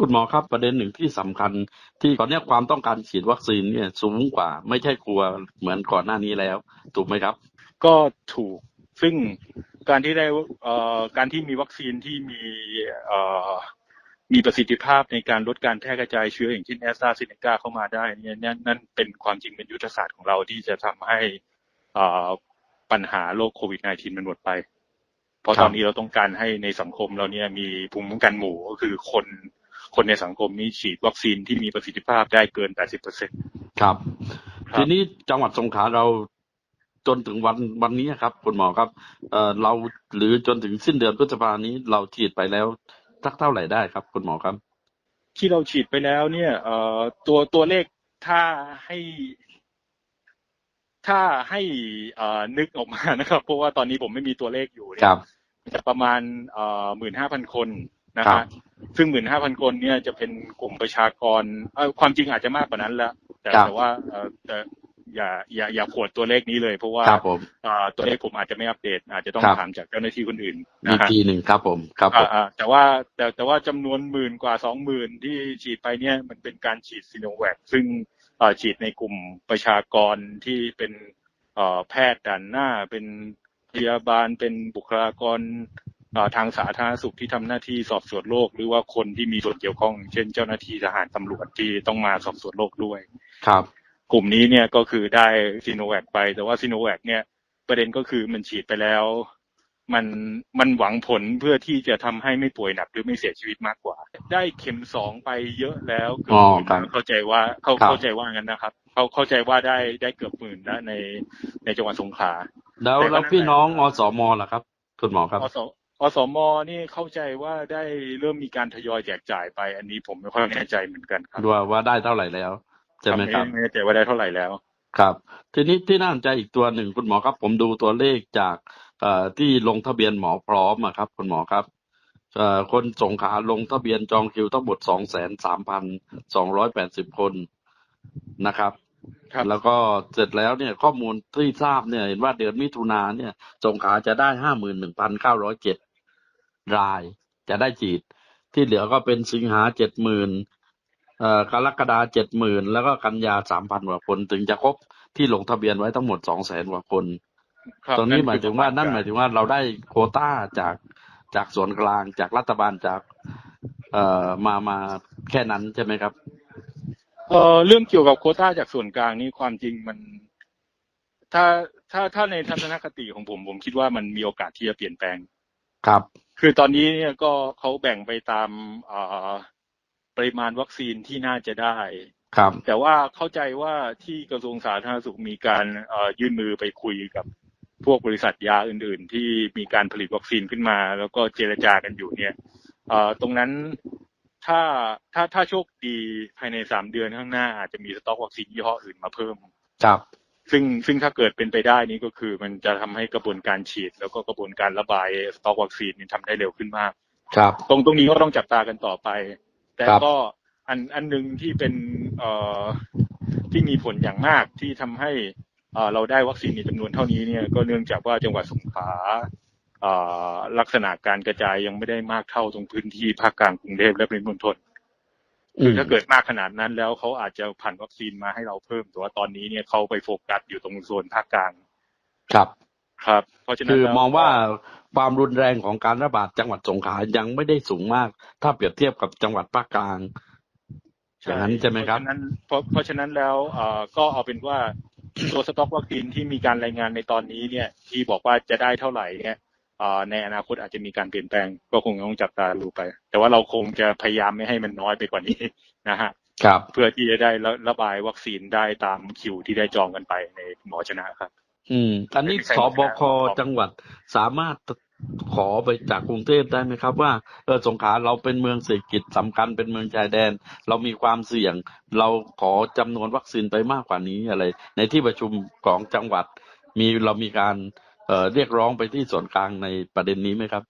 คุณหมอครับประเด็นหนึ่งที่สำคัญ ที่ตอนนี้ความต้องการฉีดวัคซีนเนี่ยสูงกว่าไม่ใช่กลัวเหมือนก่อนหน้านี้แล้ว ถูกไหมครับ ก็ถูกซึ่งการที่ได้เอ่อการที่มีวัคซีนที่มีเอ่อมีประสิทธิภาพในการลดการแพร่กระจายเชื้ออย่างเช่นแอสตราเซเนกาเข้ามาได้เนี่ยนั่นเป็นความจริงเป็นยุทธศาสตร์ของเราที่จะทำให้อ่อปัญหาโรคโควิด -19 มันหมดไป เพราะตอนนี้เราต้องการให้ในสังคมเราเนี่ยมีภูมิคุ้มกันหมู่ก็คือคน คนในสังคมนี้ฉีดวัคซีนที่มีประสิทธิภาพได้เกิน 80%ครับครับ ทีนี้จังหวัดสงขลาเราจนถึงวันวันนี้ครับ คุณหมอครับเอ่อเราหรือจนถึงสิ้นเดือนพฤษภานี้เราฉีดไปแล้วสักเท่าไหร่ได้ครับ คุณหมอครับ ที่เราฉีดไปแล้วเนี่ยเอ่อตัวตัวเลขถ้าให้ถ้าให้เอ่อนึกออกมานะครับ เพราะว่าตอนนี้ผมไม่มีตัวเลขอยู่เนี่คยรับจะประมาณเอ่อหมื่นห้าพันคน นะครัฮะบซึ่งหมื่นห้าพันคนเนี่ยจะเป็นกลุ่มประชากรเอ่อความจริงอาจจะมากกว่านั้นแล้ว แต่ครับแต่ว่าเอ่อแต่อย่าอย่าอย่าขวดตัวเลขนี้เลย เพราะว่าครับผมเอ่อตัวเลขผมอาจจะไม่อัปเดต อาจจะต้องครับถามจากเจ้าหน้าที่คนอื่นอีนะกฮะทีหนึ่งครับผมครับผมอ่าอ่าแต่ว่าแต่แต่ว่าจำนวนหมื่นกว่าสองหมื่นที่ฉีดไปเนี่ยมันเป็นการฉีดซีโนแวคซึ่งเอ่อฉีดในกลุ่มประชากรที่เป็นเอ่อแพทย์ด่านหน้าเป็นพยาบาลเป็นบุคลากรเอ่อ ทางสาธารณสุขที่ทำหน้าที่สอบสวนโรคหรือว่าคนที่มีส่วนเกี่ยวข้อง เช่น เจ้าหน้าที่ทหารตำรวจที่ต้องมาสอบสวนโรคด้วยครับ กลุ่มนี้เนี่ยก็คือได้ซีโนแวคไป แต่ว่าซีโนแวคเนี่ยประเด็นก็คือมันฉีดไปแล้ว มันมันหวังผลเพื่อที่จะทำให้ไม่ป่วยหนักหรือไม่เสียชีวิตมากกว่า ได้เข็มสองไปเยอะแล้วเกือบอ๋อหมื่นครับเข้าใจว่าเขาครับเข้าใจว่างั้นนะครับเขาเข้าใจว่าได้ได้เกือบหมื่นแล้วในในจังหวัดสงขลาแล้วแต่ก็แล้วนั่นพี่แหละน้องอสมล่ะครับ คุณหมอครับอส อสมนี่เข้าใจว่าได้เริ่มมีการทยอยแจกจ่ายไป อันนี้ผมไม่ค่อยแน่ใจเหมือนกันครับว่าว่าได้เท่าไหร่แล้วใช่ไหมครับไม่แน่ใจว่าได้เท่าไหร่แล้ว ครับ ทีนี้ที่น่าสนใจอีกตัวหนึ่งคุณหมอครับ ผมดูตัวเลขจากเอ่อที่ลงทะเบียนหมอพร้อมอะครับ คุณหมอครับเอ่อคนสงขลาลงทะเบียนจองคิวทั้งหมดสองแสนสามพันสองร้อยแปดสิบคนนะครับครับแล้วก็เสร็จแล้วเนี่ยข้อมูลที่ทราบเนี่ยเห็นว่าเดือนมิถุนาเนี่ยสงขลาจะได้ห้าหมื่นหนึ่งพันเก้าร้อยเจ็ด รายจะได้ฉีด ที่เหลือก็เป็นสิงหาเจ็ดหมื่นเอ่อกรกฎาเจ็ดหมื่นแล้วก็กันยาสามพันกว่าคน ถึงจะครบที่ลงทะเบียนไว้ทั้งหมดสองแสนกว่าคนครับตรงนี้คือหมายถึงว่าประณนั่นหมายถึงว่าเราได้โควต้าจากจากส่วนกลางจากรัฐบาลจากเอ่อมามาแค่นั้นใช่ไหมครับเอ่อเรื่องเกี่ยวกับโควต้าจากส่วนกลางนี่ความจริงมัน ถ้าถ้าถ้าในทัศนคติของผม ผมคิดว่ามันมีโอกาสที่จะเปลี่ยนแปลงครับ คือตอนนี้เนี่ยก็เขาแบ่งไปตามเอ่อปริมาณวัคซีนที่น่าจะได้ครับ แต่ว่าเข้าใจว่าที่กระทรวงสาธารณสุขมีการเอ่อยื่นมือไปคุยกับพวกบริษัทยาอื่น ๆ ที่มีการผลิตวัคซีนขึ้นมา แล้วก็เจรจากันอยู่เนี่ยเอ่อตรงนั้นถ้าถ้าถ้าโชคดีภายในสามเดือนข้างหน้าอาจจะมีสต็อกวัคซีนยี่ห้ออื่นมาเพิ่ม ครับ ซึ่งซึ่งถ้าเกิดเป็นไปได้นี่ก็คือ มันจะทำให้กระบวนการฉีด แล้วก็กระบวนการระบายสต็อกวัคซีนนี่ทำได้เร็วขึ้นมาก ครับ ตรงตรงนี้ก็ต้องจับตากันต่อไป แต่ครับก็อันอันหนึ่งที่เป็นเอ่อที่มีผลอย่างมากที่ทำให้เอ่อเราได้วัคซีนในจำนวนเท่านี้เนี่ยก็เนื่องจากว่าจังหวัดสงขลาเอ่อลักษณะการกระจายยังไม่ได้มากเท่าตรงพื้นที่ภาคกลางกรุงเทพและปริมณฑลคือ ถ้าเกิดมากขนาดนั้นแล้วเขาอาจจะผ่านวัคซีนมาให้เราเพิ่มแต่ว่าตอนนี้เนี่ยเขาไปโฟกัสอยู่ตรงโซนภาคกลาง ครับ ครับ เพราะฉะนั้นคือแล้วมองว่าความรุนแรงของการระบาดจังหวัดสงขลายังไม่ได้สูงมาก ถ้าเปรียบเทียบกับจังหวัดภาคกลางอย่างนั้นใช่ไหมครับเพราะฉะนั้นเพราะเพราะฉะนั้นแล้วเอ่อก็เอาเป็นว่าตัวสต็อกวัคซีนที่มีการรายงานในตอนนี้เนี่ย ที่บอกว่าจะได้เท่าไหร่เนี่ยเอ่อ ในอนาคตอาจจะมีการเปลี่ยนแปลงก็คงต้องจับตาดูไป แต่ว่าเราคงจะพยายามไม่ให้มันน้อยไปกว่านี้นะฮะครับเพื่อที่จะได้ระระบายวัคซีนได้ตามคิวที่ได้จองกันไปในหมอชนะครับ อืม อันนี้ไม่ใช่สปัญบหาคจังหวัดสามารถขอไปจากกรุงเทพได้ไหมครับ ว่าเออสงขลาเราเป็นเมืองเศรษฐกิจสำคัญเป็นเมืองชายแดน เรามีความเสี่ยง เราขอจำนวนวัคซีนไปมากกว่านี้อะไร ในที่ประชุมของจังหวัด มีเรามีการ เอ่อเรียกร้องไปที่ส่วนกลางในประเด็นนี้ไหมครับ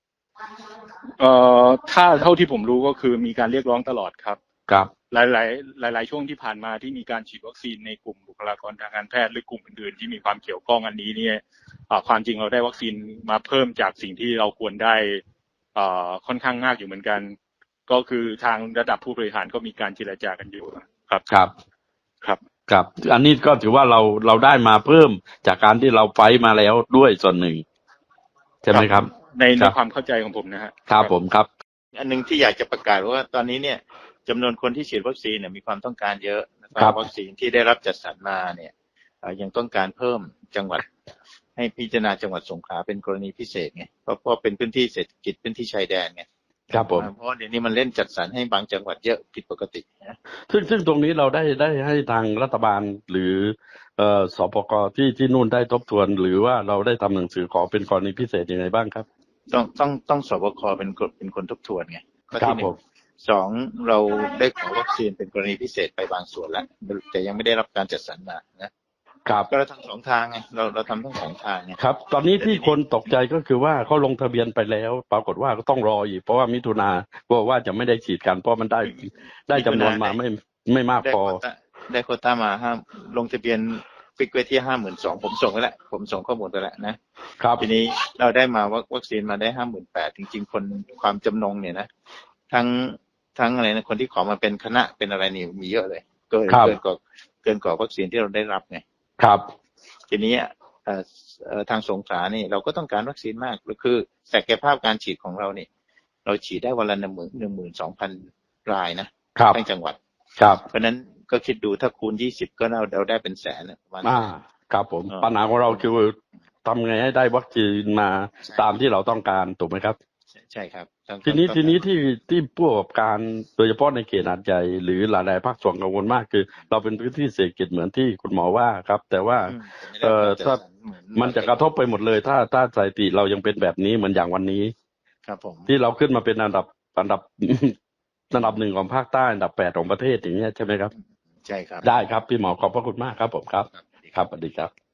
เอ่อถ้าเท่าที่ผมรู้ก็คือมีการเรียกร้องตลอดครับ ครับ หลายหลายๆหลายๆช่วงที่ผ่านมาที่มีการฉีดวัคซีนในกลุ่มบุคลากรทางการแพทย์หรือกลุ่มอื่นๆที่มีความเกี่ยวข้องอันนี้เนี่ยเอ่อความจริงเราได้วัคซีนมาเพิ่มจากสิ่งที่เราควรได้เอ่อค่อนข้างมากอยู่เหมือนกัน ก็คือทางระดับผู้บริหารก็มีการเจรจากันอยู่ครับ ครับ ครับ ครับ อันนี้ก็ถือว่าเราเราได้มาเพิ่มจากการที่เราไฟท์มาแล้วด้วยส่วนหนึ่งใช่ไหมครับ ในคในรับ ความเข้าใจของผมนะฮะ ครับผมครับ อันหนึงที่อยากจะประกาศว่าตอนนี้เนี่ยจำนวนคนที่ฉีดวัคซีนเนี่ยมีความต้องการเยอะนะคครัรับบ วัคซีนที่ได้รับจัดสรรมาเนี่ยเอ่อยังต้องการเพิ่มจังหวัด ให้พิจารณาจังหวัดสงขลาเป็นกรณีพิเศษไงเพราะเพราะเป็นพื้นที่เศรษฐกิจพื้นที่ชายแดนไง ครับผมเพราะว่าเดี๋ยวนี้มันเล่นจัดสรรให้บางจังหวัดเยอะผิดปกตินะซึ่งซึ่งตรงนี้เราได้ได้ให้ทางรัฐบาลหรือเอ่อสปกที่ที่นู่นได้ทบทวน หรือว่าเราได้ทำหนังสือขอเป็นกรณีพิเศษยังไงบ้างครับ ต้องต้องต้องสบคเป็นคนเป็นคนทบทวนไงข้อครัที่บหนึ่ผงมสองเราได้ขอวัคซีนเป็นกรณีพิเศษไปบางส่วนแล้วแต่ยังไม่ได้รับการจัดสรรมานะ ครับก็เราทำสองทางไงเราเราทำทั้งสองทางไงครับ ตอนนี้ที่คนตกใจก็คือว่าเขาลงทะเบียนไปแล้ว ปรากฏว่าก็ต้องรออีก เพราะว่ามิถุนากลัวว่าจะไม่ได้ฉีดกัน เพราะมันได้ได้จำนวนมาไม่ไม่มากได้พอโควต้าได้โควต้ามาห้าลงทะเบียนฟิกไว้ที่ห้าหมื่นสองผมส่งไปแล้วผมส่งข้อมูลไปแล้วนะครับทีนี้เราได้มาวัควัคซีนมาได้ห้าหมื่นแปดจริง ๆ คนความจำนงเนี่ยนะทั้งทั้งอะไรนะคนที่ขอมาเป็นคณะเป็นอะไรนี่มีเยอะเลยเกินครับเกินกว่าเกินกว่าวัคซีนที่เราได้รับไง ครับ ทีนี้เอ่อเอ่อทางสงขลานี่เราก็ต้องการวัคซีนมากก็คือศักยภาพการฉีดของเรานี่เราฉีดได้วันละหนึ่งหมื่นหนึ่งหมื่นสองพันรายนะครับทั้งจังหวัด ครับ เพราะฉะนั้นก็คิดดูถ้าคูณยี่สิบก็เราเราได้เป็นแสนอะประมาณอ่าครับผมอ่าปัญหาของเราคือทำไงให้ได้วัคซีนมาใช่ตามที่เราต้องการถูกไหมครับ ใช่ใช่ครับต้องทีนี้ต้องทีนี้ที่ที่ผู้ประกอบการโดยเฉพาะในเขตหาดใหญ่หรือหลายๆภาคส่วนกังวลมากคือ เราเป็นพื้นที่เศรษฐกิจเหมือนที่คุณหมอว่าครับ แต่ว่าอืมเอ่อไม่ได้รับกรจัดสรรเหอมันจะกระทบไปหมดเลย ถ้าถ้าสถิติเรายังเป็นแบบนี้เหมือนอย่างวันนี้ ครับผมที่เราขึ้นมาเป็นอันดับอันดับอันดับหนึ่งของภาคใต้อันดับแปดของประเทศอย่างเงี้ยใช่ไหมครับ ใช่ครับ ได้ครับพี่หมอขอบพระคุณมากครับผมครับ ครับครับสวัสดีครับ